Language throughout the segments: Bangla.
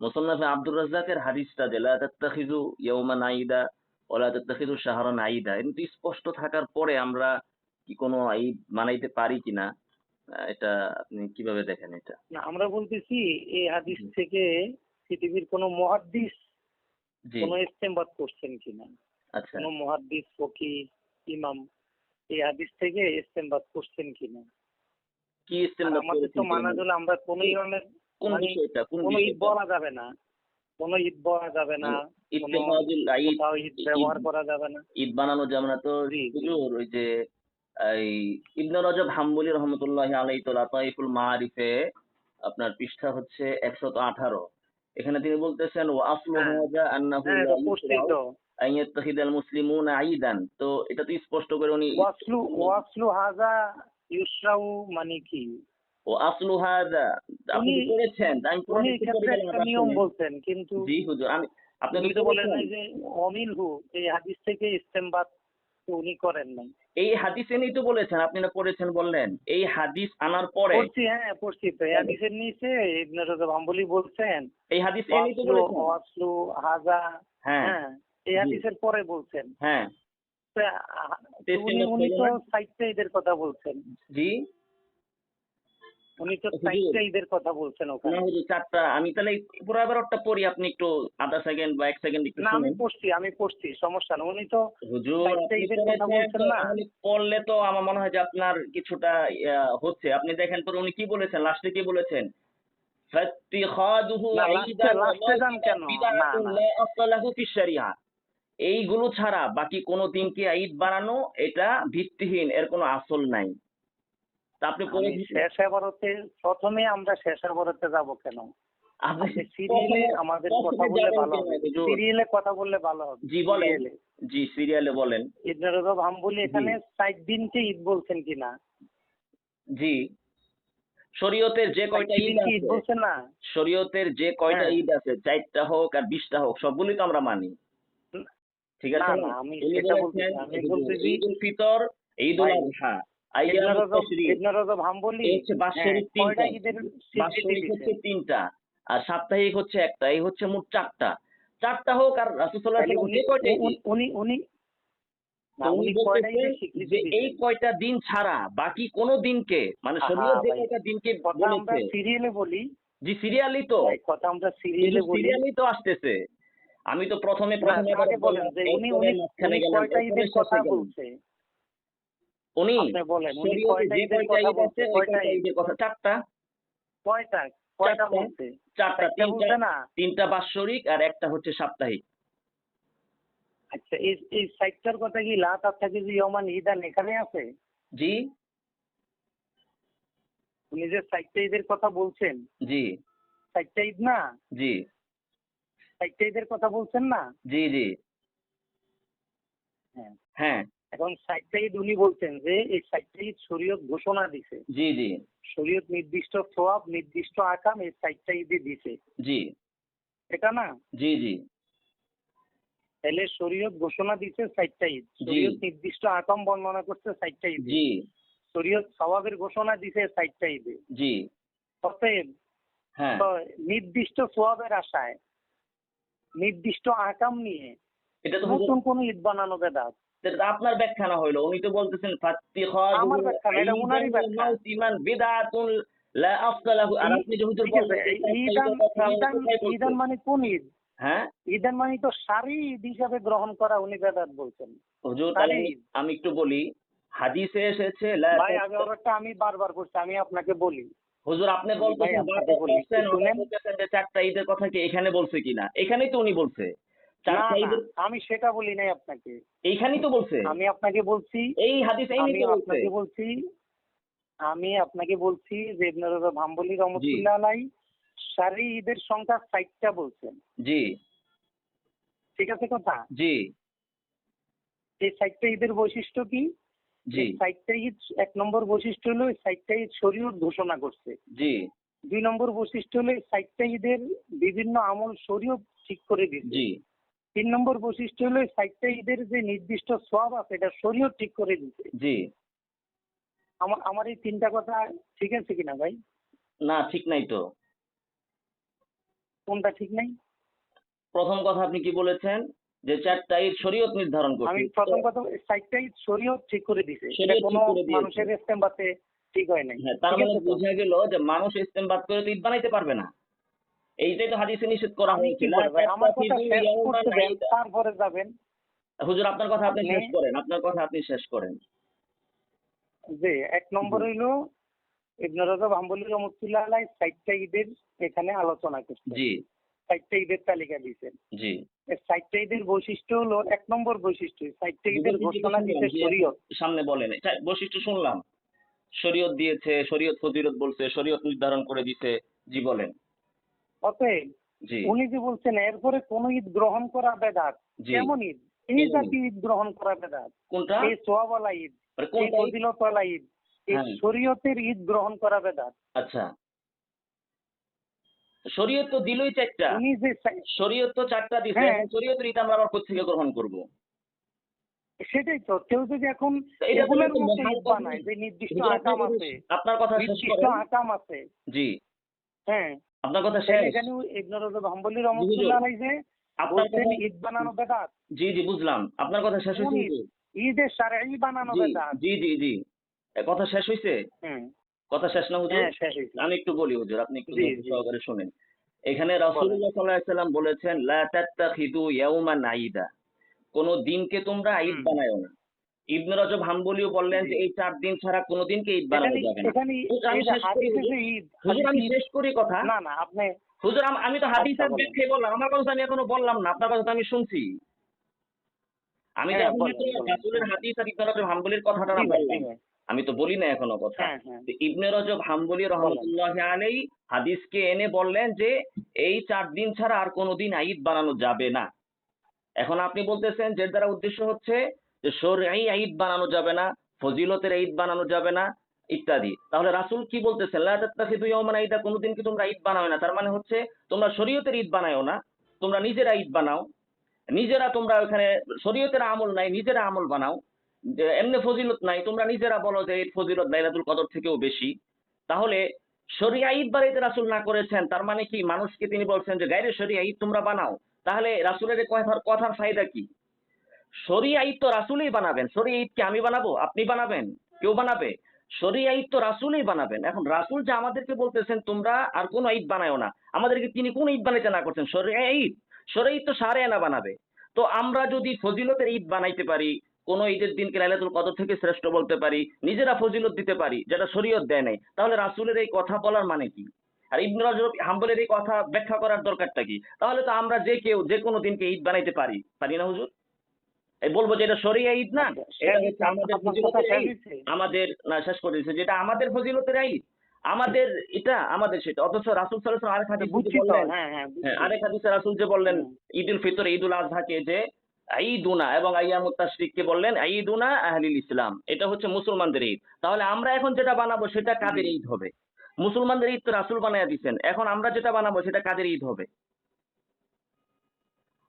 মুসন্নাফে আব্দুর রাজ্জাকের হাদিসটা যে লা তাত্তাখিযু ইয়াওমান আইদা ওয়ালা তাত্তাখিযু শাহরান আইদা কিন্তু স্পষ্ট থাকার পরে আমরা কি কোনো ঈদ মানাইতে পারি কিনা এটা আপনি কীভাবে দেখেন এটা? না আমরা বলতেছি এই হাদিস থেকে পৃথিবীর কোনো মহাদ্দিস জি। কোনো ইস্তেমবাদ করছেন কিনা? আচ্ছা। কোনো মহাদ্দিস ফকি ইমাম এই হাদিস থেকে ইস্তেমবাদ করছেন কিনা? কি আর ইস্তেমদাদ আমাদের তো মানা আমরা কোনো ইমামের কোন মানে বিষয়টা? কোন ঈদ বলা যাবে না। কোনো ঈদ বলা যাবে না ঈদ কোথাও ঈদ ঈদ- ব্যবহার করা যাবে না। ঈদ বানানো যেমন তো জি, জি। হুজুর ওই যে এই ইবনে রজব হাম্বলি রহমতুল্লাহ আলাই তো লাতাইফুল মারিফে আপনার পৃষ্ঠা হচ্ছে একশত আঠারো। এখানে তিনি বলতেছেন ও আসলু হ্যাঁ। হাজা আন্নাহু হ্যাঁ তো। আন ইয়াত্তাখিদাল মুসলিমুনা ঈদান। তো এটা তো স্পষ্ট করে উনি ওয়াসলু ওয়াসলু হাজা মানে কি? ও আসলু আপনি করেছেন? আমি নিয়ম বলছেন কিন্তু জি হুজুর আমি আপনি তো বলেন বলেছেন? যে অমিল এই হাদিস থেকে ইস্তেমবাদ উনি করেন নাই। এই হাদিস এনেই তো বলেছেন আপনি না পড়েছেন বললেন। এই হাদিস আনার পরে পড়ছি হ্যাঁ পড়ছি। তো এই হাদিসের নিচে ইবনে রজব হাম্বলি বলছেন এই হাদিস এনেই তো বলেছেন? ওয়াসলু হাজা হ্যাঁ। হ্যাঁ এই হাদিসের পরে বলছেন। হ্যাঁ। উনি উনি তো না? কথা বলছেন। জি। উনি তো কথা বলছেন না হুজুর চারটা আমি তাহলে পুরো এবারটা পড়ি আপনি একটু আধা সেকেন্ড বা এক সেকেন্ড একটু না আমি পড়ছি আমি পড়ছি সমস্যা না। উনি তো হুজুর চারটা কথা বলছেন না? পড়লে তো আমার মনে হয় যে আপনার কিছুটা হচ্ছে। আপনি দেখেন পরে উনি কি বলেছেন লাস্টে কি বলেছেন? ফাত্তিখাদুহু ঈদান। লা ফি শরিয়া। এইগুলো ছাড়া বাকি কোনো দিনকে ঈদ বানানো এটা ভিত্তিহীন এর কোনো আসল নাই। আপনি আমি শেষ এবারতে প্রথমে আমরা শেষ এবারতে যাব কেন? সিরিয়ালে আমাদের কথা বললে ভালো হবে। সিরিয়ালে কথা বললে ভালো হবে। জি বলেন। জি সিরিয়ালে বলেন। ইবনে রজব হাম্বলি এখানে ষাট দিনকে ঈদ বলছেন কিনা জি। শরীয়তের যে কয়টা ঈদ আছে বলছেন না? শরীয়তের যে কয়টা হ্যাঁ। ঈদ আছে চারটা হোক আর বিশটা হোক সবগুলি তো আমরা মানি। ঠিক আছে? আমি সেটা বলছি। আমি বলতেছি- ঈদ উল ফিতর ঈদ উল আজহা হ্যাঁ, তিনটা। আর সাপ্তাহিক হচ্ছে একটা। এই হচ্ছে মোট চারটা। চারটা হোক আর উনি উনি- এই কয়টা দিন ছাড়া বাকি কোন দিনকে মানে আহা, যে কয়টা দিনকে বলেছে। সিরিয়ালে বলি। জি সিরিয়ালি তো। কথা আমরা সিরিয়ালে বলি। সিরিয়ালি তো আসতেছে। আমি তো প্রথমে প্রথমে বলেন যে উনি উনি কয়টা ঈদের কথা বলছে? উনি বলেন কয়টা কথা চারটা? কয়টা কয়টা বলছে? চারটা তিনটা না? তিনটা বাৎসরিক আর একটা হচ্ছে সাপ্তাহিক। আচ্ছা এই এই সাইটটার কথা কি লা তাত্তাকি ইয়মান ঈদান এখানে আছে? জি। উনি যে সাইটটা ঈদের কথা বলছেন? জি। সাইটটা ঈদ না? জি। সাইটটা ঈদের কথা বলছেন না? জি জি। হ্যাঁ। হ্যাঁ। এখন সাইটটা ঈদ উনি বলছেন যে এই সাইটটা ঈদ শরীয়ত ঘোষণা দিছে। জি জি। শরীয়ত নির্দিষ্ট সোয়াব নির্দিষ্ট আকাম এই সাইটটা ঈদে দিছে। জি। এটা না? জি জি। তাহলে শরীয়ত ঘোষণা দিছে সাইটটা ঈদ শরীয়ত নির্দিষ্ট আকাম বর্ণনা করছে সাইটটা ঈদে জি। শরীয়ত সওয়াবের ঘোষণা দিছে সাইটটা ঈদে জি। অতএব হ্যাঁ। তো নির্দিষ্ট সোয়াবের আশায় নির্দিষ্ট আকাম নিয়ে এটা তো নতুন কোন ঈদ বানানো বেদাত। আপনার ব্যাখ্যা না হইল উনি তো বলতেছেন বিদআতুন লা আর আপনি ঈদান মানে কোন ঈদ? হ্যাঁ? ঈদান মানে তো সারি ঈদ হিসাবে গ্রহণ করা উনি বেদাত বলছেন। হুজুর আমি- একটু বলি হাদিসে এসেছে ভাই আমি ওরটা আমি বারবার করছি আমি আপনাকে বলি। হুজুর আপনি বলতেছেন চারটা ঈদের কথা কি এখানে বলছে কিনা? এখানেই তো উনি বলছে। আমি সেটা বলি নাই আপনাকে। এইখানেই তো বলছে। আমি আপনাকে বলছি এই হাদিস এই আমি বলছে। আপনাকে বলছি আমি আপনাকে বলছি যে ইবনে রজব হাম্বলি রহমতুল্লাহ আলাই সারি ঈদের সংখ্যা ষাটটা বলছেন। জি। ঠিক আছে কথা? জি। এই ষাটটা ঈদের বৈশিষ্ট্য কি? জি। এই ষাটটা ঈদ এক নম্বর বৈশিষ্ট্য হলো এই ষাটটা ঈদ শরীয়ত ঘোষণা করছে। জি। দুই নম্বর বৈশিষ্ট্য হলো এই ষাটটা ঈদের বিভিন্ন আমল শরীয়ত ঠিক করে দিচ্ছে। জি। তিন নম্বর বৈশিষ্ট্য হলো ঈদের যে নির্দিষ্ট সব আছে এটা শরীয়ত ঠিক করে দিচ্ছে জি। আমার আমার এই তিনটা কথা ঠিক আছে কিনা ভাই? না ঠিক নাই তো। কোনটা ঠিক নাই? প্রথম কথা আপনি কি বলেছেন? যে চারটা ঈদ শরীয়ত নির্ধারণ আমি প্রথম কথা সাইটটাই শরীয়ত ঠিক করে দিছে সেটা কোনো। মানুষের ইস্তেমবাতে ঠিক হয় নাই। হ্যাঁ তার মানে বোঝা গেল যে মানুষ ইস্তেমবাদ করে তো ঈদ বানাইতে পারবে না। এইটাই তো হাদিসে নিষেধ করা আমি হয়েছে কি লা করব ভাই? আমার কথা তাত্তাখিযু শেষ ইয়াওমান করতে দেন ঈদা। তারপরে যাবেন। হুজুর আপনার কথা আপনি শেষ করেন আপনার কথা আপনি শেষ করেন। যে এক নম্বর হইল ইবনে রজব হাম্বলি রহমতুল্লাহ আলাই সাইটটা ঈদের এখানে আলোচনা করছে জি। সাইটটা ঈদের তালিকা দিয়েছেন। জি। সাইটটা ঈদের বৈশিষ্ট্য হলো এক নম্বর বৈশিষ্ট্য সাইটটা ঈদের ঘোষণা দিতে শরীয়ত। সামনে বলেন। বৈশিষ্ট্য শুনলাম। শরীয়ত দিয়েছে শরীয়ত ফজিলত বলছে শরীয়ত নির্ধারণ করে দিছে জি বলেন। অতএব উনি যে বলছেন এরপরে কোন ঈদ গ্রহণ করা বেদাত। কেমন ঈদ? এই কেমন ঈদ? গ্রহণ করা বেদাত। কোনটা? এই সোয়াবালা ঈদ এই? ফজিলতওয়ালা ঈদ এই হ্যাঁ। শরীয়তের ঈদ গ্রহণ করা বেদাত। আচ্ছা। শরীয়ত তো দিলই চারটা। উনি যে শরীয়ত তো চারটা দিছে হ্যাঁ। এখন শরীয়তের ঈদ আমরা আবার কোথেকে গ্রহণ করব? সেটাই তো কেউ যদি এখন এগুলোর মতো ঈদ বানায় যে নির্দিষ্ট আকাম আছে আপনার কথা নির্দিষ্ট আকাম আছে। জি। হ্যাঁ। আপনার কথা শেষ। এখানে ইবনে রজব হাম্বলি রহমতুল্লাহ আলাইহি আপনার কথা ঈদ বানানো বেদাত জি জি বুঝলাম। আপনার কথা শেষ হয়েছে ঈদ? শারঈ বানানো জি বেদাত জি জি জি। কথা শেষ হয়েছে? কথা শেষ না হুজুর? হ্যাঁ আমি একটু বলি হুজুর আপনি একটু। সহকারে শুনেন। এখানে রাসূলুল্লাহ সাল্লাল্লাহু আলাইহি সাল্লাম বলেছেন লা তাত্তাখিদু ইয়াউমান আইদা। কোন দিনকে তোমরা ঈদ। বানায়ো না। ইবনে রজব হাম্বলিও বললেন যে এই চার দিন ছাড়া কোনো দিনকে ঈদ বানানো যাবে না। এখানে হুজুর, আমি শেষ করি, কথা। না না আপনি হুজুর আমি তো হাদিসের আচ্ছা, বলেন। ব্যাখ্যায় বললাম আমার কথা আমি এখনও বললাম না আপনার কথা আমি শুনছি। আমি হ্যাঁ, রাসূলের হাদিস আর ইবনে রজব হাম্বলির কথাটা না বললাম। আমি তো বলি না এখনও কথা। হ্যাঁ হ্যাঁ। ইবনে রজব হাম্বলি রহমতুল্লাহ আলাই হাদিসকে এনে বললেন যে এই চার দিন ছাড়া আর কোনোদিন ঈদ বানানো যাবে না। এখন আপনি বলতেছেন যে দ্বারা উদ্দেশ্য হচ্ছে যে শরঈ ঈদ বানানো যাবে না, ফজিলতের ঈদ বানানো যাবে না, ইত্যাদি। তাহলে রাসূল কি বলতেছেন? ঈদা, কোনোদিন কি তোমরা ঈদ বানাও না? তার মানে হচ্ছে, তোমরা শরীয়তের ঈদ বানায়ও না, তোমরা নিজেরা ঈদ বানাও। নিজেরা তোমরা ওখানে, শরীয়তের আমল নাই, নিজেরা আমল বানাও। এমনি ফজিলত নাই, তোমরা নিজেরা বলো যে এই ফজিলত লাইলাতুল কদর থেকেও বেশি। তাহলে শরিয়া ঈদ বাড়িতে রাসুল না করেছেন, তার মানে কি? মানুষকে তিনি বলছেন যে গাইরে শরিয়া ঈদ তোমরা বানাও। তাহলে রাসূলের কথার কথার ফায়দা কি? শরিয়া ঈদ তো রাসূলই বানাবেন ঈদ আমি বানাবো? আপনি বানাবেন? কেউ বানাবে? শরিয়া ঈদ তো রাসূলই বানাবেন। এখন রাসূল যে আমাদেরকে বলতেছেন, তোমরা আর কোনো ঈদ বানায়ও না। আমাদেরকে তিনি কোন ঈদ বানাইতে না করছেন? শরিয়া ঈদ শরিয়া ঈদ তো সারে আনা বানাবে। তো আমরা যদি ফজিলতের ঈদ বানাইতে পারি, কোন ঈদের দিনকে লাইলাতুল কদর থেকে শ্রেষ্ঠ বলতে পারি, নিজেরা ফজিলত দিতে পারি, যেটা শরীয়ত দেয় নাই, তাহলে রাসূলের এই কথা বলার মানে কি? আর ইবনে রজব হাম্বলের এই কথা ব্যাখ্যা করার দরকারটা কি? তাহলে তো আমরা যে কেউ, যে কোনো দিনকে ঈদ বানাইতে পারি। পারি না হুজুর? বলব যে এটা শরিয়া ঈদ না এটা হচ্ছে আমাদের ফজিলতের ঈদ। আমাদের না শেষ করে দিয়েছে যেটা আমাদের ফজিলতের ঈদ আমাদের এটা আমাদের সেটা। অথচ রাসূল সাল্লাল্লাহু আলাইহি হাদিসে বুঝছি হ্যাঁ হ্যাঁ হ্যাঁ আরেক হাদিসে রাসূল যে বললেন ঈদুল ফিতর ঈদুল আজহাকে যে ঈদুনা এবং আইয়ামুত তাশরিককে বললেন ঈদুনা আহলিল ইসলাম এটা হচ্ছে মুসলমানদের ঈদ। তাহলে আমরা এখন যেটা বানাবো সেটা কাদের ঈদ হবে? মুসলমানদের ঈদ তো রাসূল বানায়া দিচ্ছেন এখন আমরা যেটা বানাবো সেটা কাদের ঈদ হবে?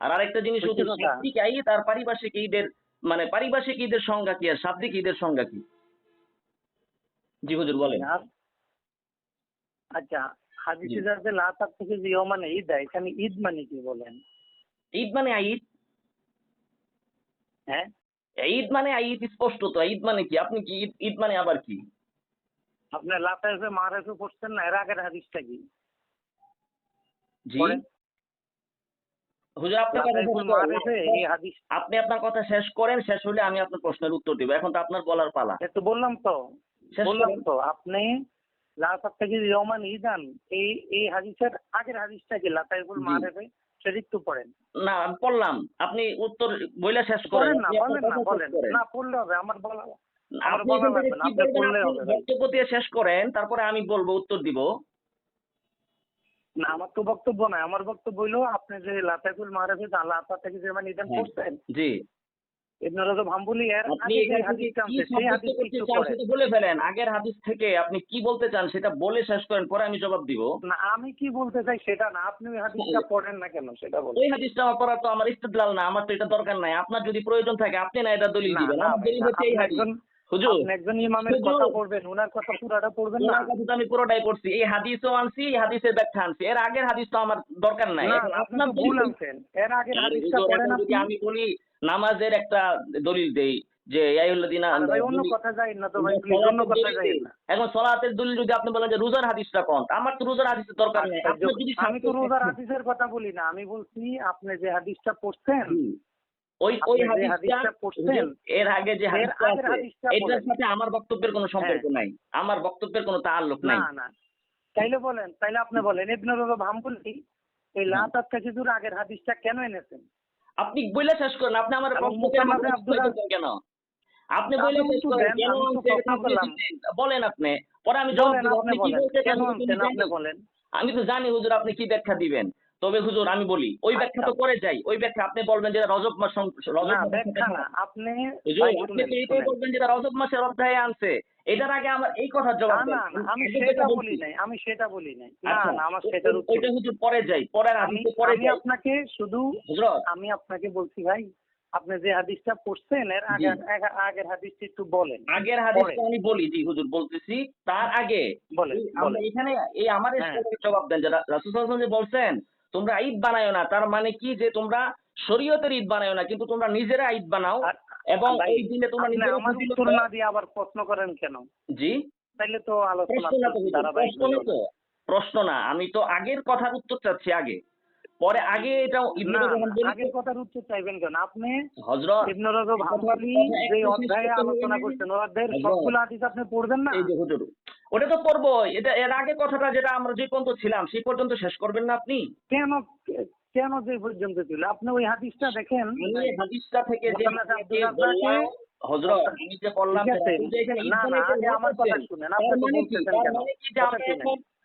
আর আরেকটা জিনিস হচ্ছে। শাব্দিক ঈদ আর পারিভাষিক ঈদের মানে পারিভাষিক ঈদের সংজ্ঞা কি আর শাব্দিক ঈদের সংজ্ঞা কি? জি হুজুর বলেন। আচ্ছা হাদিসে। যাতে লাতার থেকে যে মানে ঈদ এখানে ঈদ মানে কি বলেন? ঈদ মানে ঈদ। হ্যাঁ? ঈদ মানে ঈদ স্পষ্ট তো। ঈদ মানে কি? আপনি কি ঈদ ঈদ মানে আবার কি? আপনি লাতা এসে মার এসে পড়ছেন না? এর আগের হাদিসটা কি? জি পড়েন। হুজুর আপনার লাতা কথা এসে শেষ মার করেন। এসে এই হাদিস আপনি আপনার কথা শেষ করেন শেষ হলে আমি আপনার প্রশ্নের উত্তর দিব। এখন তো আপনার বলার পালা। একটু বললাম তো। বললাম। তো আপনি ঈদান এই এই হাদিসের আগের হাদিসটা কি লাতাইবুল জি। মার এসে সেটা একটু পড়েন। না আমি পড়লাম। আপনি উত্তর বইলা শেষ করেন। না বলেন না বলেন। না পড়লে হবে আমার বলা শেষ করেন তারপরে আমি বলব উত্তর দিব। না আমার তো বক্তব্য নাই আমার বক্তব্য হইল আপনি যে লাতাইবুল মার এসে লাতা থেকে যে মানে ঈদান হ্যাঁ। করছেন জি। ইবনে রজব হাম্বলি এর বলে ফেলেন। আগের হাদিস থেকে আপনি কি বলতে চান সেটা বলে শেষ করেন পরে আমি জবাব দিব। না আমি কি বলতে চাই সেটা না আপনি ওই হাদিসটা পড়েন না কেন সেটা বলুন। ওই হাদিসটা আমার পড়া তো আমার ইস্তেদলাল না আমার তো এটা দরকার নাই। আপনার যদি প্রয়োজন থাকে আপনি না এটা দলিল দিবেন। ভাই, দলিল হচ্ছে এই হাদিস। হুজুর একজন ইমামের কথা পড়বেন ওনার কথা পুরাটা পড়বেন না। ওনার কথা তো আমি পুরোটাই পড়ছি। এই হাদিসও আনছি এই হাদিসের ব্যাখ্যা আনছি। এর আগের হাদিস তো আমার দরকার নাই। এখন আপনার ভুল আনছেন। এর আগে হাদিসটা পড়েন আপনি। আমি বলি নামাজের একটা দলিল দেই যে ভাই অন্য কথা যাই না তো ভাই যদি প্লিজ অন্য সলাতের কথা দলিল যাই না। এখন সলাতের দলিল যদি আপনি বলেন যে রোজার হাদিসটা কোন? আমার তো রোজার হাদিসের দরকার নেই। আচ্ছা, যদি আমি তো রোজার হাদিসের কথা বলি না। আমি বলছি আপনি যে হাদিসটা পড়ছেন। ওই আপনি ওই হাদিসটা পড়ছেন, এর আগে যে হাদিসটা এটার সাথে আমার বক্তব্যের কোনো সম্পর্ক হ্যাঁ। নাই। আমার বক্তব্যের কোনো তাআল্লুক নাই। না। না তাইলে বলেন তাইলে আপনি বলেন ইবনে রজব হাম্বলি এই লাতাত তাকিদুর আগের হাদিসটা কেন এনেছেন? আপনি বইলে শেষ করেন আপনি আমার বক্তব্যের মাঝে আব্দুল কেন? আপনি বইলে শেষ করেন কেন। বলেন আপনি। পরে আমি জবাব দিব। আপনি কি বলতে কেন চান আপনি বলেন। আমি তো জানি হুজুর আপনি কি ব্যাখ্যা দিবেন? তবে হুজুর আমি বলি ওই ব্যাখ্যা তো আচ্ছা। করে যাই ওই ব্যাখ্যা আপনি বলবেন যে রজব মাস রজব আপনি আপনি তো এইটাই বলবেন যেটা রজব মাসের অধ্যায়ে আনছে। এটার আগে আমার এই কথার জবাব না আমি সেটা বলি নাই আমি সেটা বলি নাই। না আচ্ছা, না আমার সেটার উত্তর ওইটা হুজুর পরে যাই পরের আমি পরে আমি আপনাকে শুধু হুজুর। আমি আপনাকে বলছি ভাই আপনি যে হাদিসটা পড়ছেন এর আগে আগে- আগের হাদিসটা একটু বলেন। আগের হাদিসটা আমি বলি জি হুজুর বলতেছি। তার আগে বলেন এখানে এই আমার হ্যাঁ। জবাব দেন যে রাসূল সাল্লাল্লাহু আলাইহি ওয়াসাল্লাম যে বলছেন তোমরা ঈদ বানায় না তার মানে কি যে তোমরা শরীয়তের ঈদ বানায় না কিন্তু তোমরা নিজেরা ঈদ বানাও এবং এই দিনে তোমরা নিজেরা আমাদের ফজিলত উত্তর না দিয়ে আবার প্রশ্ন করেন কেন? জি? তাহলে তো আলোচনা প্রশ্ন না আমি তো আগের কথার উত্তর চাচ্ছি আগে। পরে আগে এটা ইবনে আগের কথার উত্তর চাইবেন কেন? আপনি হজরত ইবনে রজব হাম্বলি যে অধ্যায়ে আলোচনা করছেন ওই অধ্যায়ের সবগুলো হাদিস আপনি পড়বেন না? এই যে হুজুর ওটা তো করব এটা এর আগে কথাটা যেটা আমরা যে পর্যন্ত ছিলাম সেই পর্যন্ত শেষ করবেন না আপনি? কেন কেন যে পর্যন্ত ছিল? আপনি ওই হাদিসটা দেখেন। এই হাদিসটা থেকে যে বললাম, হজরত আমি যে বললাম না, না, আমার কথা শুনেন, আপনি মানে কি? বলতেছেন কেন?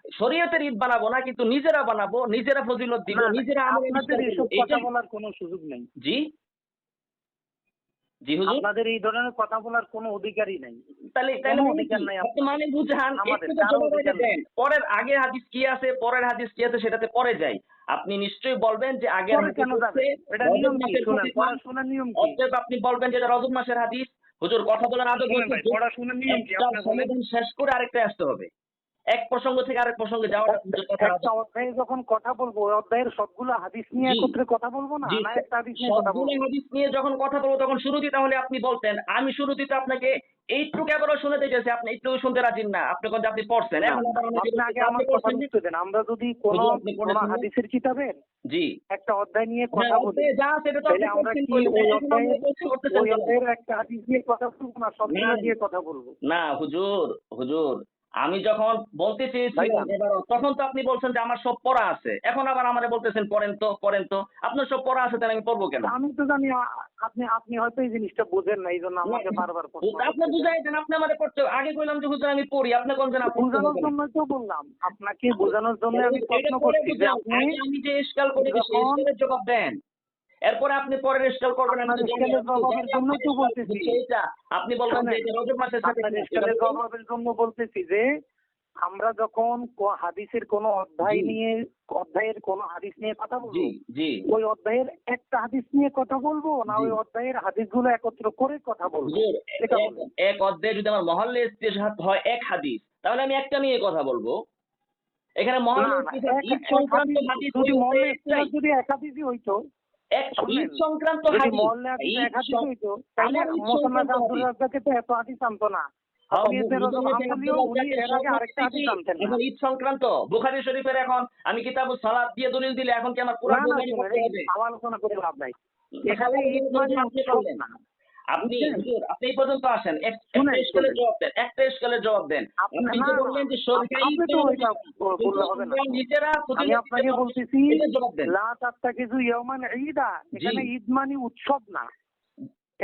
শরীয়তের ঈদ বানাবো না কিন্তু নিজেরা বানাবো নিজেরা ফজিলত দিব নিজেরা আমল আপনাদের করব। কথা বলার কোনো সুযোগ নেই। জি? জি হুজুর? আপনাদের এই ধরনের কথা বলার কোনো অধিকারই নাই। তাহলে তাহলে অধিকার নাই আপনি মানে বুঝান আগে পরের আগের হাদিস কি আছে পরের হাদিস কি আছে সেটাতে পরে যাই। আপনি নিশ্চয়ই বলবেন যে আগের কেন যাবে? এটা নিয়ম কি? প্রতিষ্ঠান। পড়াশোনার নিয়ম কি? অতএব আপনি বলবেন যে এটা রজব মাসের হাদিস। হুজুর কথা বলার আদব পড়াশোনার নিয়ম কি? সমাধান শেষ করে আরেকটা আসতে হবে। এক প্রসঙ্গ থেকে আরেক প্রসঙ্গে অধ্যায়ে যখন কথা বলব অধ্যায়ের সবগুলো হাদিস নিয়ে। একত্রে কথা বলব না? একটা হাদিস নিয়ে কথা সবগুলো বলব? হাদিস নিয়ে যখন কথা বলব তখন শুরুতে তাহলে আপনি বলতেন আমি শুরুতে তো আপনাকে এইটুকু এবারও শুনতে গেছি আপনি এইটুকু শুনতে রাজি না আপনি কোন আপনি পড়ছেন আমার যদি কোনো হাদিসের কিতাবের জি। একটা অধ্যায় নিয়ে হ্যাঁ, কথা বলি অধ্যায়ে যা এটা তো আমরা কি ওই? অধ্যায়ের একটা হাদিস দিয়ে কথা বলব না সবগুলো না। দিয়ে কথা বলব? না হুজুর হুজুর। আমি যখন বলতে চেয়েছিলাম। তখন তো আপনি বলছেন যে আমার সব পড়া আছে এখন আবার আমারে বলতেছেন পড়েন তো পড়েন তো আপনার সব পড়া আছে তাহলে আমি পড়ব কেন আমি তো জানি আপনি আপনি হয়তো এই জিনিসটা বোঝেন না এই জন্য আমাকে বারবার আপনি। বুঝাই দেন আপনি আমারে পড়তে আগে কইলাম যে হুজুর আমি পড়ি আপনি কোন আপনি বোঝানোর জন্য তো বললাম আপনাকে বোঝানোর জন্য আমি প্রশ্ন করছি যে। আপনি আমি যে ইস্কাল করি সেই জবাব দেন এরপরে আপনি পরের ইস্কাল করবেন আপনার তো আপনি বলবেন যে রজব মাসের সাথে। জবাবের জন্য বলতেছি যে আমরা যখন হাদিসের কোন অধ্যায় নিয়ে অধ্যায়ের কোন হাদিস নিয়ে কথা বলব ওই অধ্যায়ের একটা হাদিস নিয়ে কথা বলব না ওই অধ্যায়ের হাদিসগুলো একত্র করে কথা বলব? এক- অধ্যায়ে যদি আমার মহল্লে হয় এক হাদিস তাহলে আমি একটা নিয়ে কথা বলব। এখানে মহল্লে হাদিস হাদিস যদি ওই মহল্লে অধ্যায়ে একটাই। ইস্তেহাদ যদি এক হাদিসই হইতো সংক্রান্ত ঈদ না। হ্যাঁ, না। ঈদ সংক্রান্ত বুখারী শরীফের এখন আমি কিতাবুস সালাদ দিয়ে দলিল দিলে এখন কি আমার পুরো না না বুখারী শুনেন, পড়তে এই হবে? আলোচনা করে লাভ নাই। এখানে ঈদ মানে আপনি আপনি এই পর্যন্ত আসেন। একটা স্কেলের জবাব দেন একটা স্কেলের জবাব দেন। আপনি যে বললেন যে সরকারি নিজেরা আমি আপনাকে। বলতেছি জবাব দেন। লা তাত্তাকিজু ইয়াওমান ঈদা। এখানে ঈদ মানে উৎসব না।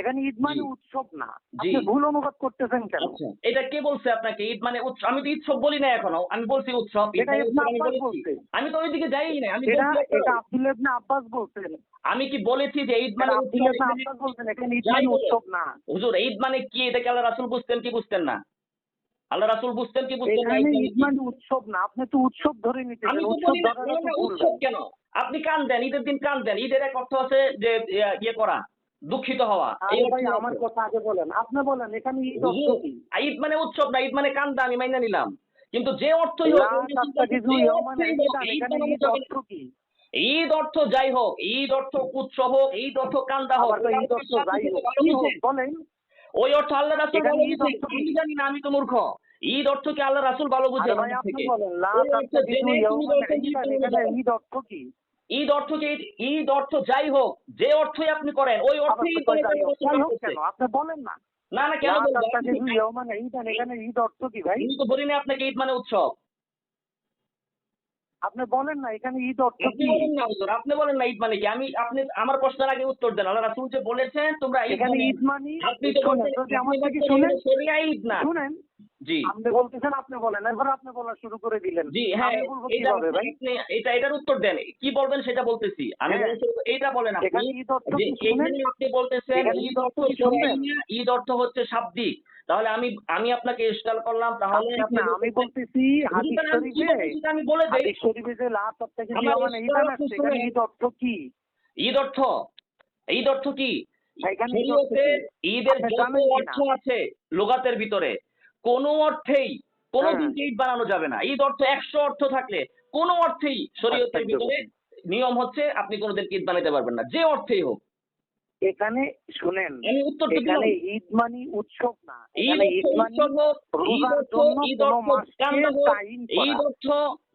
এখানে ঈদ মানে উৎসব না। আপনি ভুল অনুবাদ করতেছেন কেন? আচ্ছা এটা কে বলছে আপনাকে? ঈদ মানে উৎসব আমি তো উৎসব বলি না এখনও। আমি বলছি উৎসব। মানে আমি তো ওইদিকে যাই না আমি এটা আব্দুল ইবনে আব্বাস বলছেন। আমি কি বলেছি যে ঈদ মানে আব্দুল ইবনে আব্বাস বলছেন এখানে ঈদ মানে উৎসব না। হুজুর ঈদ মানে কি? এটা কি আল্লাহ রাসূল বুঝতেন কি বুঝতেন না? আল্লাহ রাসূল বুঝতেন কি বুঝতেন না? ঈদ মানে উৎসব না। আপনি তো উৎসব ধরে আমি তো উৎসব উৎসব কেন? আপনি কান দেন ঈদের দিন কান দেন। ঈদের এক অর্থ আছে যে ইয়ে করা। দুঃখিত হওয়া। এই ভাই আমার কথা আগে বলেন। আপনি বলেন এখানে ঈদ অর্থ ঈদ মানে উৎসব না ঈদ মানে কান্দা আমি মাইনা নিলাম। কিন্তু যে অর্থই হোক ঈদ এখানে মানে ঈদ অর্থ অর্থ যাই হোক ঈদ অর্থ উৎসব হোক ঈদ অর্থ কান্দা হোক ঈদ অর্থ যাই হোক। বলেন। ওই অর্থ আল্লাহ রাসুল ভালো ঈদ বুঝে আমি জানি না আমি তো মূর্খ। ঈদ অর্থ কি আল্লাহ রাসুল ভালো বুঝে অর্থ এখানে ঈদ অর্থ কি? ঈদ অর্থ যে ঈদ অর্থ যাই হোক যে অর্থই আপনি করেন ওই অর্থই আপনি বলেন না। না না কেন বলবেন ইয়াওমান ঈদান, এখানে ঈদ অর্থ কি ভাই? আমি তো বলিনি আপনাকে ঈদ মানে উৎসব। আপনি বলেন না এখানে ঈদ অর্থ আপনি কি? বলেন না হুজুর আপনি বলেন না ঈদ মানে কি? আমি আপনি আমার প্রশ্নের আগে উত্তর দেন। আল্লাহ রাসূল যে বলেছেন তোমরা ঈদ এখানে মানে- ঈদ মানি আপনি তো বলছেন আমার থেকে শুনেন। শরিয়া ঈদ না। শুনেন জি। আপনি বলতেছেন আপনি বলেন। এবার আপনি বলা শুরু করে দিলেন। জি হ্যাঁ এটা এটা এটার উত্তর দেন। কি বলবেন সেটা বলতেছি। আমি হ্যাঁ। এইটা বলেন আপনি। এখানে ঈদ অর্থ কি আপনি বলতেছেন ঈদ অর্থ? ঈদ অর্থ হচ্ছে শাব্দিক। তাহলে আমি আমি আপনাকে ইশকাল করলাম তাহলে না আমি বলতেছি হাদিস শরীফে আমি বলে দেই হাদিস শরীফে যে লা ইয়াওমান ইসলাম ঈদান আপনি আসছে ঈদ অর্থ কি? ঈদ অর্থ? ঈদ অর্থ কি? ঈদ ঈদের আপনি যত অর্থ আছে লোগাতের ভিতরে কোনো অর্থেই কোনোদিন হ্যাঁ। ঈদ বানানো যাবে না। ঈদ অর্থ একশো অর্থ থাকলে কোনো অর্থেই শরীয়তের আচ্ছা, ভিতরে নিয়ম হচ্ছে আপনি কোনোদিন ঈদ বানাতে পারবেন না। যে অর্থেই হোক। এখানে শুনেন এখানে ঈদ মানি উৎসব না ঈদ এখানে ঈদ মানি ঈদ রোজার অর্থ জন্য কোনো মাসকে কান্দা হোক তাইন করা। ঈদ অর্থ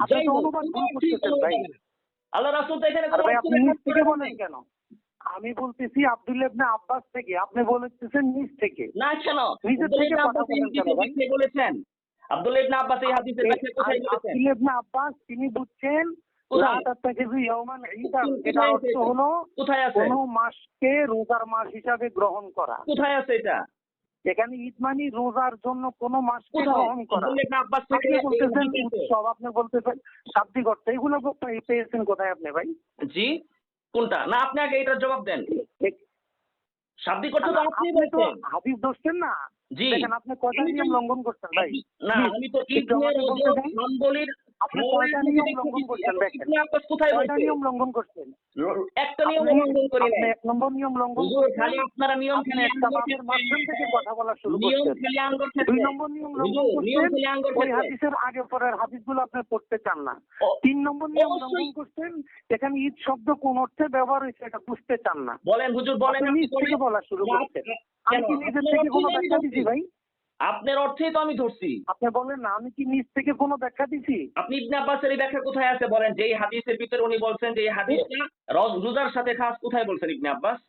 আপনি যাই তো হোক, অনুবাদ ভুল করতেছেন ভাই। আল্লাহ রাসূল তো এখানে ভাই আপনি লেখা থেকে বলেন কেন? আমি বলতেছি আব্দুল ইবনে আব্বাস থেকে আপনি বলতেছেন নিচ থেকে। না কেন নিজের থেকে কথা বলেন কেন ভাই? বলেছেন। আব্দুল ইবনে আব্বাস এই হাদিসের ব্যাখ্যা কোথায় বলেছেন? আব্দুল ইবনে আব্বাস তিনি বুঝছেন কোথায়? লা তাত্তাখিযু ইয়াওমান ঈদান কোথায় এটা আছে? অর্থ এটা? হলো কোথায় আছে? কোন মাসকে রোজার মাস হিসাবে গ্রহণ করা। কোথায় আছে এটা? এখানে ঈদ মানি রোজার জন্য কোন গ্রহণ করা। আপনি বলতেছেন উৎসব আপনি বলতেছেন শাব্দিক অর্থ। এগুলো পেয়েছেন কোথায় আপনি ভাই? জি কোনটা? না আপনি আগে এটার জবাব দেন। শাব্দিক অর্থ তো আপনি বলছেন। হাদিস ধরছেন না? জি। দেখেন আপনি কয়টা নিয়ম লঙ্ঘন করছেন ভাই? না আমি তো ইবনে রজব হাম্বলির আপনি কয়টা নিয়ম লঙ্ঘন করছেন? দেখেন কোথায় নিয়ম লঙ্ঘন করছেন? একটা নিয়ম লঙ্ঘন করি এক নম্বর নিয়ম লঙ্ঘন হুজুর খালি আপনারা নিয়ম খালি একটা আঙ্গুর মাধ্যম থেকে কথা বলা শুরু নিয়ম খালি আঙ্গুর দুই নম্বর নিয়ম লঙ্ঘন করছেন? ওই হাদিসের আগে পরের হাদিসগুলো আপনি পড়তে চান না। তিন নম্বর নিয়ম লঙ্ঘন করছেন? এখানে ঈদ শব্দ কোন অর্থে ব্যবহার হয়েছে এটা বুঝতে চান না। বলেন হুজুর বলেন আপনি। বলা শুরু করছেন। আমি কি নিজের থেকে কোনো ব্যাখ্যা দিছি ভাই? আপনার অর্থেই তো আমি ধরছি। আপনি বলেন না আমি কি নিজ থেকে কোনো ব্যাখ্যা দিছি? আপনি ইবনে আব্বাসের এই ব্যাখ্যা কোথায় আছে বলেন? যে এই হাদিসের ভিতরে উনি বলছেন যে এই হাদিসটা রোজার সাথে খাস কোথায় বলছেন ইবনে আব্বাস?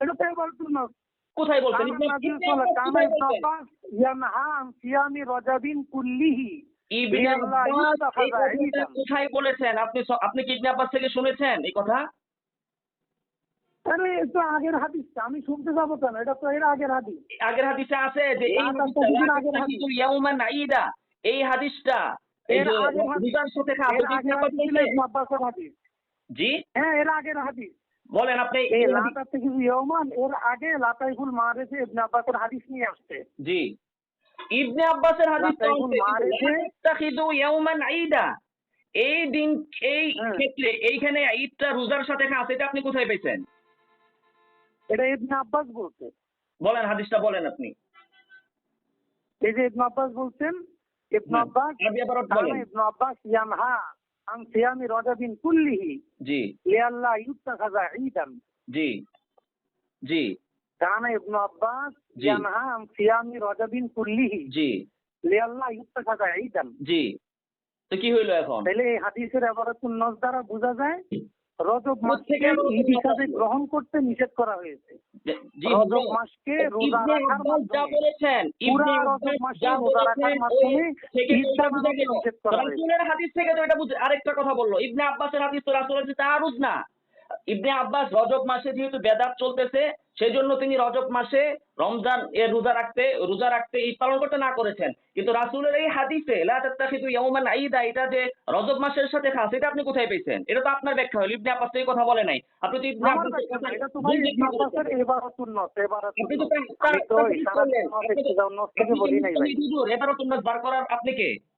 এটা তো এবার তুলনা কোথায় বলছেন ইবনে আব্বাস? ইয়ানহা আন সিয়ামি রজাবিন কুল্লিহি। ইবনে আব্বাস। কোথায় বলেছেন? আপনি আপনি কি ইবনে আব্বাস থেকে শুনেছেন এই কথা? আরে এটা আগের হাদিস আমি শুনতে যাব কেন? এটা তো এর আগের হাদিস। আগের হাদিসে আছে যে এই ইয়াউমান এই হাদিসটা জি? হ্যাঁ এর আগের বলেন আপনি এই এই লাতা থেকে ইয়মান এর আগে লাতাইফুল মারেছে ইবনে আব্বাসের হাদিস নিয়ে আসছে। জি। ইবনে আব্বাসের হাদিস তো আছে। ইয়াউমান ঈদা এই দিন এই হ্যাঁ। ক্ষেত্রে এইখানে ঈদটা রোজার সাথে খাস এটা আপনি কোথায় পেয়েছেন? এটা ইবনে আব্বাস বলছে। বলেন হাদিসটা বলেন আপনি। এই যে ইবনে আব্বাস বলছেন ইবনে হুম। আব্বাস আবার ইবনে আব্বাস ইয়ানহা আন সিয়ামি রজাবিন কুল্লিহি। জি। ইত্তাখাযা ঈদান। জি। জি। কানা ইবনে আব্বাস ইয়ানহা আন সিয়ামি রজাবিন কুল্লিহি। জি। লিআল্লাহ ইত্তাখাযা ঈদান। জি। তো কি হইল এখন? তাহলে এই হাদিসের এবারাতুন নজ দ্বারা বোঝা যায় রজব মাসকে ঈদ হিসাবে গ্রহণ করতে নিষেধ করা হয়েছে। রজব মাসকে রোজা রাখার যা মাধ্যমে হাদিস থেকে তো এটা বুঝ- আরেকটা কথা বলল। ইবনে আব্বাসের হাদিস তো রাসূলের তা আরুজ না। ইবনে আব্বাস রজব মাসে যেহেতু বেদাত চলতেছে সেজন্য তিনি রজব মাসে রমজান এ রোজা রাখতে রোজা রাখতে ঈদ পালন করতে না করেছেন। কিন্তু রাসূলের এই হাদিসে ইয়াউমান এটা যে রজব মাসের সাথে খাস এটা আপনি কোথায় পেয়েছেন? এটা তো আপনার ব্যাখ্যা হলো ইবনে আব্বাস এই কথা বলে নাই। আপনি তো ইবনে ব্যাখ্যা এটা তো ভাই ইবনে আব্বাসের এবারাতুন এবারাতুন আপনি তার- তার- থেকে বলি নাই ভাই। বার করার আপনি কে?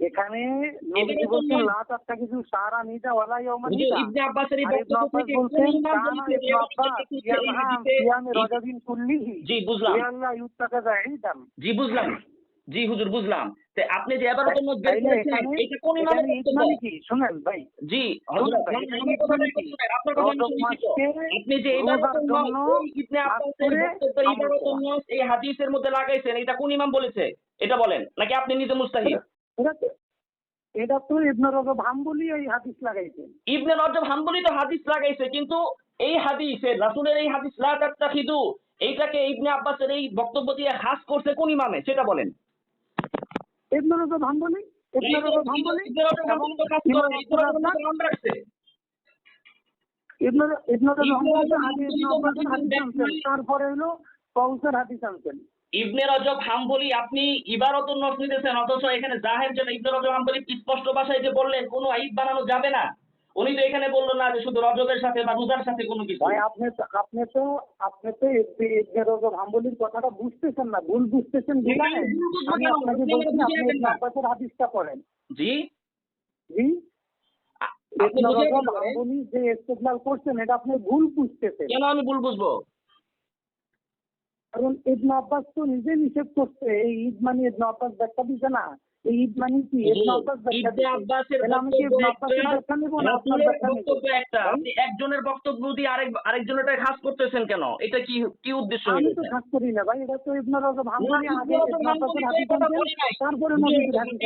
এখানে নবীজি বলছেন লা তাত্তা কিছু সারা নিদা ওয়ালা ইয়াউমা হুজুর নিদা ইবনে আব্বাসের এই বক্তব্য থেকে বলছেন কানা ইবনে আব্বাস এই ইয়ানহা আন হাদিসে- সিয়ামি রাজাবিন কুল্লিহি। জি বুঝলাম। ঈদান জি বুঝলাম। জি হুজুর বুঝলাম। তো আপনি যে এবার তো মত করেছেন এটা কোন ইমামের বক্তব্য কি শুনেন ভাই। জি হুজুর আপনার কথা তো। আপনি যে ইবনে আব্বাসের বক্তব্য ইবাদতুল করা। এই হাদিসের মধ্যে লাগাইছেন এটা কোন ইমাম বলেছে? এটা বলেন নাকি আপনি নিজে মুস্তাহিদ? এটা তো- এটা তো ইবনে রজব হাম্বলি এই হাদিস লাগাইছেন ইবনে রজব হাম্বলি তো হাদিস লাগাইছে কিন্তু এই হাদিসে রাসূলের এই হাদিস লা তাত্তাখিদু এইটাকে ইবনে আব্বাসের এই বক্তব্য দিয়ে খাস করছে কোন ইমামে? সেটা বলেন। ইবনে রজব হাম্বলি? ইবনে রজব হাম্বলি? ইবনে রজব হাম্বলি তো খাস করে ইবনে রজব নাম রাখছে। ইবনে ইবনে রজব হাম্বলি হাদিস হাম্বলি ইবনে তো আব্বাসের হাদিস দেখবেন- আনছেন তারপরে হলো কৌসের হাদিস আনছেন। ইবনে রজব হাম্বলি আপনি ইবারতুন নফস নিতেছেন অথচ এখানে জাহের জন্য ইবনে রজব হাম্বলি স্পষ্ট ভাষায় যে বললেন কোনো ঈদ বানানো যাবে না। উনি তো এখানে বলল না যে শুধু রজবের সাথে বা রোজার সাথে কোনো কিছু। আপনি তো আপনি তো আপনি তো ইবনে রজব হাম্বলির কথাটা বুঝতেছেন না ভুল বুঝতেছেন? আপনাকে হাদিসটা পড়েন। জি? জি? আপনি যে ইস্তেদলাল করছেন এটা আপনি ভুল বুঝতেছেন। কেন আমি ভুল বুঝব? কারণ ইবনে আব্বাস তো নিজে নিষেধ করছে। এই ঈদ মানে ইবনে আব্বাস ব্যাখ্যা দিছে না। এই ঈদ মানে কি? ইবনে আব্বাস ব্যাখ্যা দিছে। আব্বাসের বক্তব্য একটা, আপনি একজনের বক্তব্য দিয়ে আরেক আরেকজনেরটা খাস করতেছেন কেন? এটা কি কি উদ্দেশ্য আমি তো খাস করি না ভাই। এটা তো ইবনে রজব হাম্বলি আগে ইবনে আব্বাসের হাদিস। তারপরে নবীর হাদিস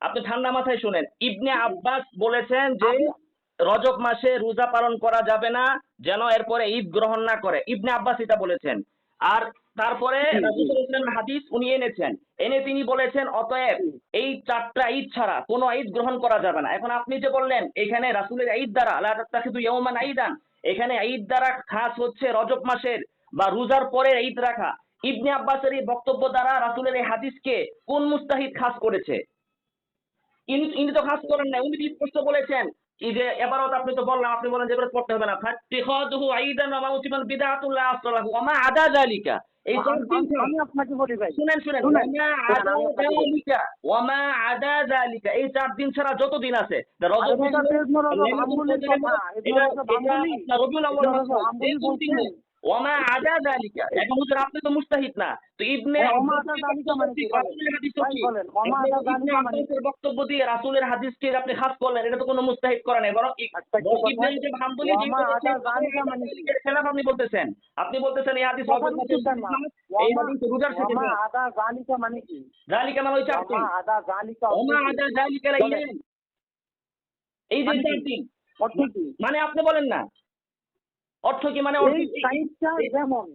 আপনি ঠান্ডা মাথায় শুনেন। ইবনে আব্বাস বলেছেন যে রজব মাসে রোজা পালন করা যাবে না যেন এরপরে ঈদ গ্রহণ না করে। ইবনে আব্বাস এটা বলেছেন। আর তারপরে হাদিস উনি এনেছেন। এনে তিনি বলেছেন অতএব এই চারটা ঈদ ছাড়া কোনো ঈদ গ্রহণ করা যাবে না। এখন আপনি যে বললেন এখানে রাসূলের ঈদ দ্বারা আল্লাহ তাত্তাখিদু ইয়াউমান ঈদান এখানে ঈদ দ্বারা খাস হচ্ছে রজব মাসের বা রোজার পরে ঈদ রাখা। ইবনে আব্বাসের এই বক্তব্য দ্বারা রাসূলের এই হাদিসকে কোন মুস্তাহিদ খাস করেছে? ইনি তো খাস করেন না উনি স্পষ্ট বলেছেন এই যে এবারও আপনি তো বললাম আপনি বলেন যে এবারে পড়তে হবে না। ফাত্তিখাদুহু আইদান ওয়া মাউতিমান আসলাহু ওয়া মা আদা যালিকা? এই চার দিন আমি- আপনাকে বলি ভাই। শুনেন শুনেন। ওয়া ওমা আদা জালিকা। যালিকা? এই চার দিন ছাড়া যত দিন আছে রজব রবিউল আউয়াল ইবনে রজব মাস, হাম্বলি এই তিন দিন। বলছেন। ওমা আদা যালিকা এখন হুজুর আপনি তো মুস্তাহিদ না তো ইবনে ওমা আদা যালিকা মানে কি? বলেন, ওমা আদা মানে বক্তব্য দিয়ে রাসূলের হাদিসকে আপনি খাস করলেন এটা তো কোনো মুস্তাহিদ করা নেই বরং? ইবনে হাম্বলি আদা বলেছেন, মানে খেলাফ আপনি বলতেছেন আপনি বলতেছেন এই হাদিস। এই রোজার সাথে ওমা আদা মানে কি? মানে ওমা আদা আদা এই যে? মানে আপনি বলেন না অর্থ কি মানে? যেমন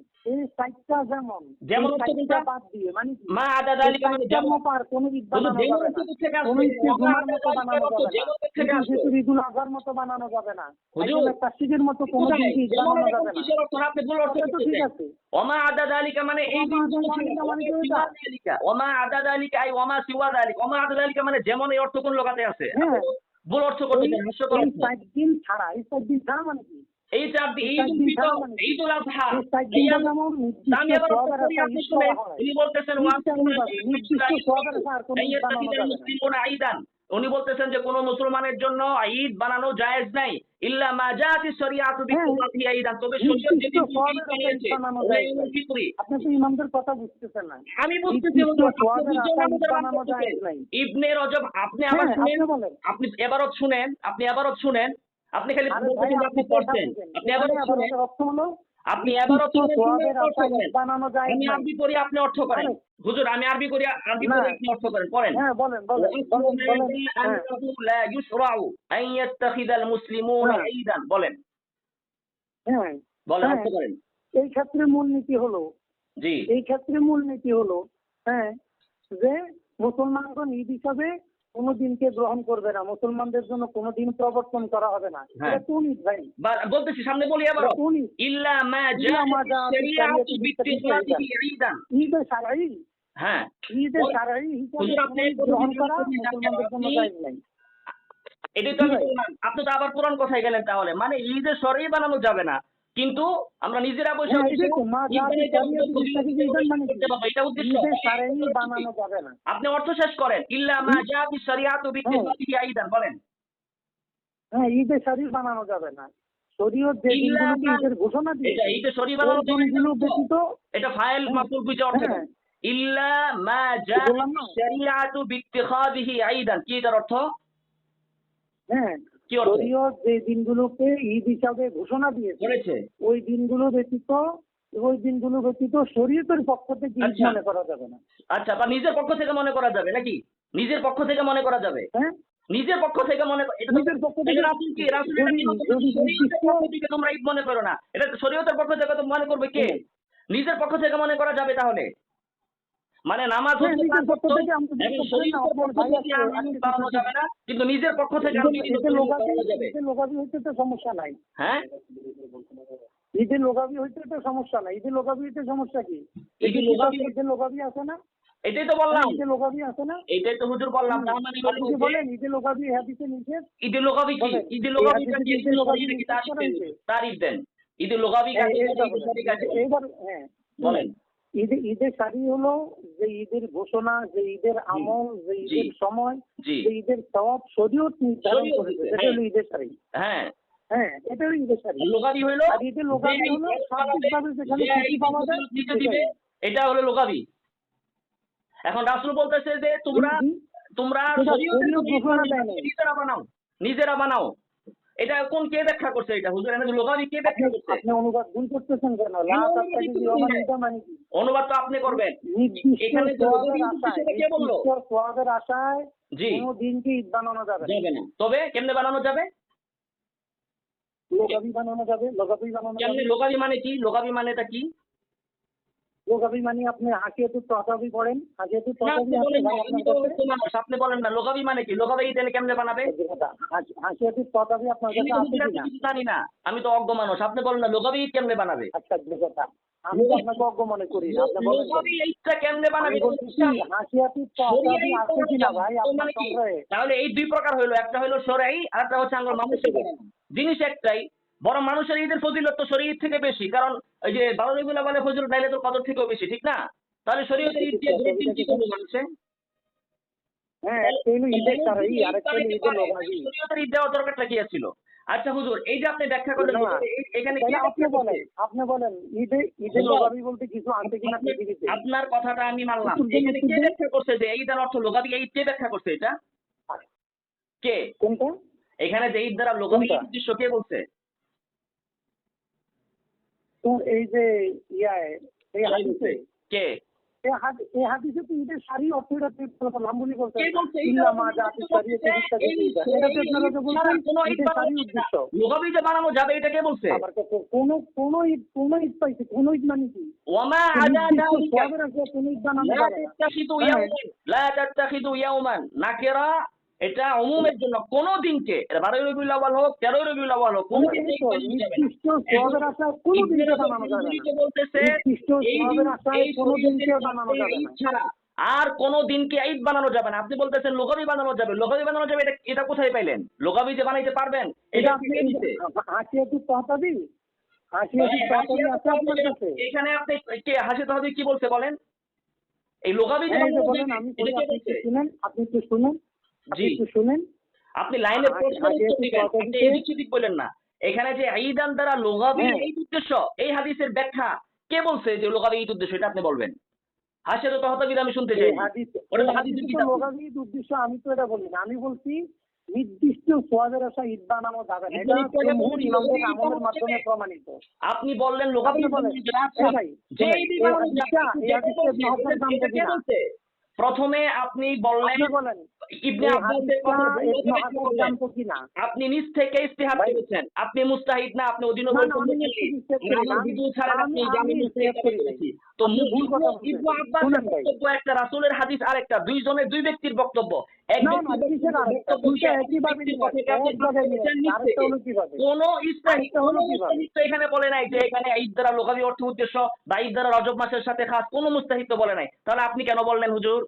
যেমন? বাদ দিয়ে মানে? মা আদা মানে যেমন আর কোনো বানানো যাবে না। মতো বানানো যাবে না। হুজুর, মতো কোনো বানানো যাবে? আপনি ভুল অর্থ ঠিক। আছে। ওমা আদা মানে এই ওমা আদা ছিল। যালিকা মানে ওমা আই সিওয়া আদা মানে যেমন এই অর্থ কোন লোকাতে আছে হ্যাঁ। ভুল অর্থ হাস্যকর ছাড়া এই দিন ছাড়া মানে কি এই চার দিন ফিতর আজহা আম- করি আপনি শুনেন হয়। উনি বলতেছেন মুসলিমুন উনি যে কোন মুসলমানের জন্য ঈদ বানানো জায়েজ নাই ইল্লা মা জাতি শরিয়াতু হ্যাঁ। বিকুরাতি ঈদান তবে শরীয়ত। ফিতরি আপনি তো ইমামদের কথা বুঝতেছেন না আমি বুঝতেছি। ইবনে রজব আপনি হ্যাঁ আবার শুনেন আপনি বলেন আপনি এবারও শুনেন আপনি এবারও শুনেন আপনি খালি আপনি পড়ছেন। আপনি আবার আপনি বানানো যায় আমি আরবি করি আপনি অর্থ করেন। হুজুর আমি আরবি করি আরবি করি আপনি অর্থ করেন। পড়েন। হ্যাঁ বলেন বলেন হ্যাঁ। লা আন হ্যাঁ। বলেন। হ্যাঁ। বলেন হ্যাঁ। অর্থ করেন। এই ক্ষেত্রে মূল নীতি হলো জি। এই ক্ষেত্রে মূল নীতি হলো হ্যাঁ যে মুসলমানগণ ঈদ হিসাবে কোনো দিনকে গ্রহণ করবে না। মুসলমানদের জন্য কোনো দিন প্রবর্তন করা হবে না। হ্যাঁ। এটা কোন ভাই। বলতেছি সামনে বলি আবার ইল্লা মা ইল্লা মা শরিয়াতু ঈদান। ঈদে সারাই হ্যাঁ। ঈদে সারাই হিসাবে হুজুর, আপনি কোনো ঈদ এই গ্রহণ করা মুসলমানদের জন্য জায়েজ নাই। এটাই তো জি আপনি আবার পুরান কথায় গেলেন তাহলে। মানে ঈদের সরেই বানানো যাবে না। কিন্তু আমরা নিজেরা বসে হ্যাঁ, ঈদ ঈদ এটা উদ্দেশ্য বানানো যাবে না। আপনি অর্থ শেষ করেন। ইল্লা মা জা বি শরিয়াতু বি কিতাবিহি বলেন। হ্যাঁ ঈদের শরীর বানানো যাবে না। শরীয়ত যে ইল্লা দিনগুলোকে ঈদের ঘোষণা এটা ঈদে শরী বানানো যাবে না। দিনগুলো তো? ব্যতীত এটা ফাইল হ্যাঁ। বুঝে অর্থ হ্যাঁ। ইল্লা মা জা বললাম না। শরিয়াতু বি ইত্তিখাদিহি আইদান। কি অর্থ? হ্যাঁ। কি যে দিনগুলোকে ঈদ হিসাবে ঘোষণা দিয়েছে ওই দিনগুলো ব্যতীত ওই দিনগুলো ব্যতীত শরীয়তের পক্ষ থেকে ঈদ আচ্ছা। মনে করা যাবে না। আচ্ছা বা নিজের পক্ষ থেকে মনে করা যাবে নাকি? নিজের পক্ষ থেকে মনে করা যাবে? হ্যাঁ? নিজের পক্ষ থেকে মনে নিজের পক্ষ থেকে রাসূল কি? রাসূল থেকে তোমরা ঈদ মনে করো না। এটা শরীয়তের পক্ষ থেকে তো মনে করবে কে? নিজের পক্ষ থেকে মনে করা যাবে তাহলে? মানে নামাজ হ্যাঁ, কিছু কিছু। কিন্তু নিজের পক্ষ থেকে লোকাবি লোকাবি সমস্যা নাই। হ্যাঁ? ঈদের লোকাবি হইতে তো সমস্যা নাই। ঈদের লোকাবি হইতে সমস্যা কি? ঈদের লোকাবি- লোকাবি লোকাবি আছে না? এটাই তো বললাম। ঈদের লোকাবি আছে না? এটাই তো হুজুর বললাম তার মানে আপনি বলেন ঈদের লোকাবি হাদিসে নিষেধ? ঈদের লোকাবি কি? ঈদের এই কি ঈদের লোকাবি কি? করা দেন? তারিফ দেন। ঈদের লোকাবি কাকে বলে? এইবার হ্যাঁ। বলেন। ঈদের ঈদের শাড়ি হলো যে ঈদের ঘোষণা যে ঈদের আমল যে ঈদের সময় যে ঈদের সব শরীয়ত নির্ধারণ করেছে। সেটা হ্যাঁ। হলো ঈদের শাড়ি। হ্যাঁ। হ্যাঁ এটা হলো ঈদের শাড়ি। লোকাবি আর ঈদের লোকাবি হলো সার্বিকভাবে যেখানে খুশি পাওয়া যায় এটা হলো লোকাবি। এখন রাসূল বলতেছে যে তোমরা তোমরা। নিজেরা বানাও নিজেরা বানাও। এটা কোন কে ব্যাখ্যা করছে এটা? হুজুর এখানে লোকাবি কে ব্যাখ্যা করছে? আপনি অনুবাদ ভুল করতেছেন কেন? অনুবাদ মানে কি? অনুবাদ তো আপনি করবেন। এখানে কে বলল? সোয়াবের আশায় জি। কোনো দিনকে ঈদ বানানো যাবে না। তবে কেমনে বানানো যাবে? লোকাবি বানানো যাবে লোকাবি বানানো কেমনে যাবে। লোকাবি মানে কি? কি লোকাবি মানে এটা হাসিয়াতু আপনি আমি মানুষ, আপনি বলেন না লোকাবি মানে কি? লোকাবি তাহলে কেমনে বানাবে? এই যে কথা, হাসি- আপনার কাছে জানি না আমি তো অজ্ঞ মানুষ আপনি বলেন না লোকাবি কেমনে বানাবে? আচ্ছা যে কথা আমি আপনাকে অজ্ঞ মনে করি আপনি বলেন লোকাবি এইটা কেমনে বানাবে? আমি বলতেছি আছে কিনা ভাই আপনার মানে তাহলে এই দুই প্রকার হইল একটা হইল সরাই আর একটা হচ্ছে আঙ্গুল। মানুষের জিনিস একটাই বরং মানুষের ঈদের ফজিলত তো শরীর থেকে বেশি কারণ ওই যে বারো রবিউল আওয়ালে ফজিলত নাইলে তো কদর থেকেও বেশি ঠিক না? তাহলে শরীয়তের ঈদ দিয়ে দুই তিন কি করব মানুষে। হ্যাঁ ঈদ আচ্ছা হুজুর এই যে আপনি ব্যাখ্যা করলেন এখানে কে আপনি বলেন আপনি বলেন ঈদে হুজুর, লোকাবি বলতে কিছু আছে কিনা আপনি- আপনার কথাটা আমি মানলাম। এখানে কে। ব্যাখ্যা করছে যে ঈদের অর্থ লোকাবি এই কে ব্যাখ্যা করছে এটা? কে? কোনটা? এখানে যে ঈদ দ্বারা কোনটা? উদ্দেশ্য কে বলছে? তো এই যে ইয়া এই হাদিসে। কে? এই হাদি- এই হাদিসে তো ঈদের শাড়ি অর্থটা ঠিক বললাম বলতে কে বলছে? ইল্লা মা জাতি শরীয়তে ইত্যাদি এই এটা বানানো যাবে কে বলছে? আমার কাছে কোনো কোনো ঈদ পাইছে কোনো ঈদ মানে কি? ওয়ামা আদা নির্দিষ্ট যালিকা সোয়াবের আছে কোনো লা না। তাত্তাখিদু। ইয়াওমান লা তাত্তাখিদু ইয়াওমান নাকিরা এটা অমুমের জন্য। কোন দিনকে বারোই রবিউল আউয়াল হোক তেরোই রবিউল আউয়াল হোক কোন আর কোন দিনকে ঈদ বানানো যাবে না। আপনি বলতেছেন লোকাবি বানানো যাবে। লোকাবি বানানো যাবে এটা এটা কোথায় পাইলেন? লোকাবি যে বানাইতে পারবেন এটা এখানে আপনি কে হাসি তাহলে কি বলছে বলেন? এই লোকাবি যে আপনি? একটু শুনেন? আপনি একটু শুনেন? আপনি জি। শুনেন। আপনি লাইনের আ- প্রশ্ন এদিক সেদিক বলেন না। এখানে যে ঈদান দ্বারা লোগাবি হ্যাঁ। এই উদ্দেশ্য এই হাদিসের ব্যাখ্যা কে বলছে যে লোগাবি এই উদ্দেশ্য এটা আপনি বলবেন? হাসিয়া তো তহতাবিদ আমি শুনতে চাই। কিতাব। লোকাভিদ উদ্দেশ্য আমি তো এটা বলি না। আমি বলছি নির্দিষ্ট সোয়াদের আশা ঈদ বানানো যাবে মাধ্যমে প্রমাণিত। আপনি বললেন লোগাবি বলেন। যে আব্বাস? প্রথমে আপনি বললেন ইবনে আব্বাস কিনা আপনি নিজ থেকে ইস্তেহাদ করেছেন। আপনি মুস্তাহিদ না আপনি অধীন না, না, আমি নিজ থেকে ইস্তেহাদ করি না। আমার ভিডিও ছাড়েন আপনি তো ইবনু- ভাই। বক্তব্য একটা রাসূলের হাদিস আরেকটা দুইজনের দুই ব্যক্তির বক্তব্য। এক? কোন এখানে বলে নাই যে এখানে ঈদ দ্বারা লোকাবি অর্থ উদ্দেশ্য বা ঈদ দ্বারা রজব মাসের সাথে খাস কোন মুস্তাহিদ তো বলে নাই। তাহলে আপনি কেন বললেন হুজুর?